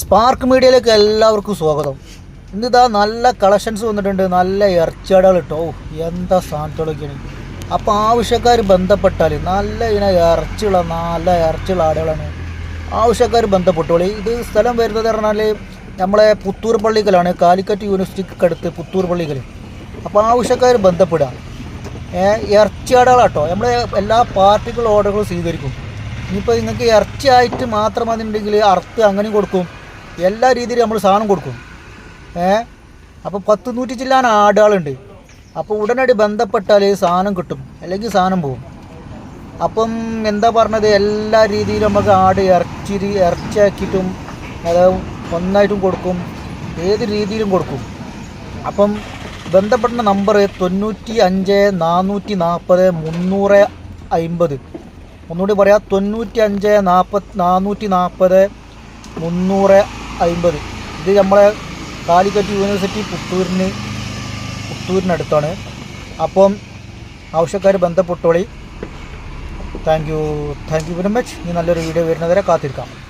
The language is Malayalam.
സ്പാർക്ക് മീഡിയയിലേക്ക് എല്ലാവർക്കും സ്വാഗതം. ഇന്നിതാ നല്ല കളക്ഷൻസ് വന്നിട്ടുണ്ട്. നല്ല ഇറച്ചടകൾ ഇട്ടോ. ഓ, എന്താ സാധനത്തോടൊക്കെയാണ് അപ്പോൾ ആവശ്യക്കാർ ബന്ധപ്പെട്ടാൽ നല്ല ഇന ഇറച്ചിയുള്ള നല്ല ഇറച്ചിയുള്ള ആടുകളാണ്. ആവശ്യക്കാർ ബന്ധപ്പെട്ടോളി ഇത് സ്ഥലം വരുന്നത് പറഞ്ഞാൽ നമ്മളെ പുത്തൂർ പള്ളിക്കലാണ്. കാലിക്കറ്റ് യൂണിവേഴ്സിറ്റിക്ക് അടുത്ത് പുത്തൂർ പള്ളിക്കൽ അപ്പോൾ ആവശ്യക്കാർ ബന്ധപ്പെടുക. ഇറച്ചിയാടുകളാട്ടോ നമ്മൾ എല്ലാ പാർട്ടികളും ഓർഡറുകളും സ്വീകരിക്കും. ഇനിയിപ്പോൾ നിങ്ങൾക്ക് ഇറച്ചിയായിട്ട് മാത്രം അതിനുണ്ടെങ്കിൽ അറുത്ത് അങ്ങനെ കൊടുക്കും. എല്ലാ രീതിയിലും നമ്മൾ സാധനം കൊടുക്കും. ഏ? അപ്പോൾ പത്ത് നൂറ്റി ചില്ലാൻ ആടുകളുണ്ട്. അപ്പോൾ ഉടനടി ബന്ധപ്പെട്ടാൽ സാധനം കിട്ടും. അല്ലെങ്കിൽ സാധനം പോകും. അപ്പം എന്താ പറഞ്ഞത്? എല്ലാ രീതിയിലും നമുക്ക് ആട് ഇറച്ചി ഇറച്ചിയാക്കിയിട്ടും അത് ഒന്നായിട്ടും കൊടുക്കും. ഏത് രീതിയിലും കൊടുക്കും. അപ്പം ബന്ധപ്പെട്ട നമ്പർ തൊണ്ണൂറ്റി അഞ്ച് നാനൂറ്റി നാൽപ്പത് മുന്നൂറ് അമ്പത് ഒന്നുകൂടി പറയാം. തൊണ്ണൂറ്റി അഞ്ച് നാൽപ്പത് നാനൂറ്റി നാൽപ്പത് മുന്നൂറ് അമ്പത് ഇത് നമ്മളെ കാലിക്കറ്റ് യൂണിവേഴ്സിറ്റി പുത്തൂരിന് പുത്തൂരിനടുത്താണ്. അപ്പം ആവശ്യക്കാർ ബന്ധപ്പെട്ടോളി. Thank you. Thank you very much. ഇനി നല്ലൊരു വീഡിയോ വരുന്നവരെ കാത്തിരിക്കാം.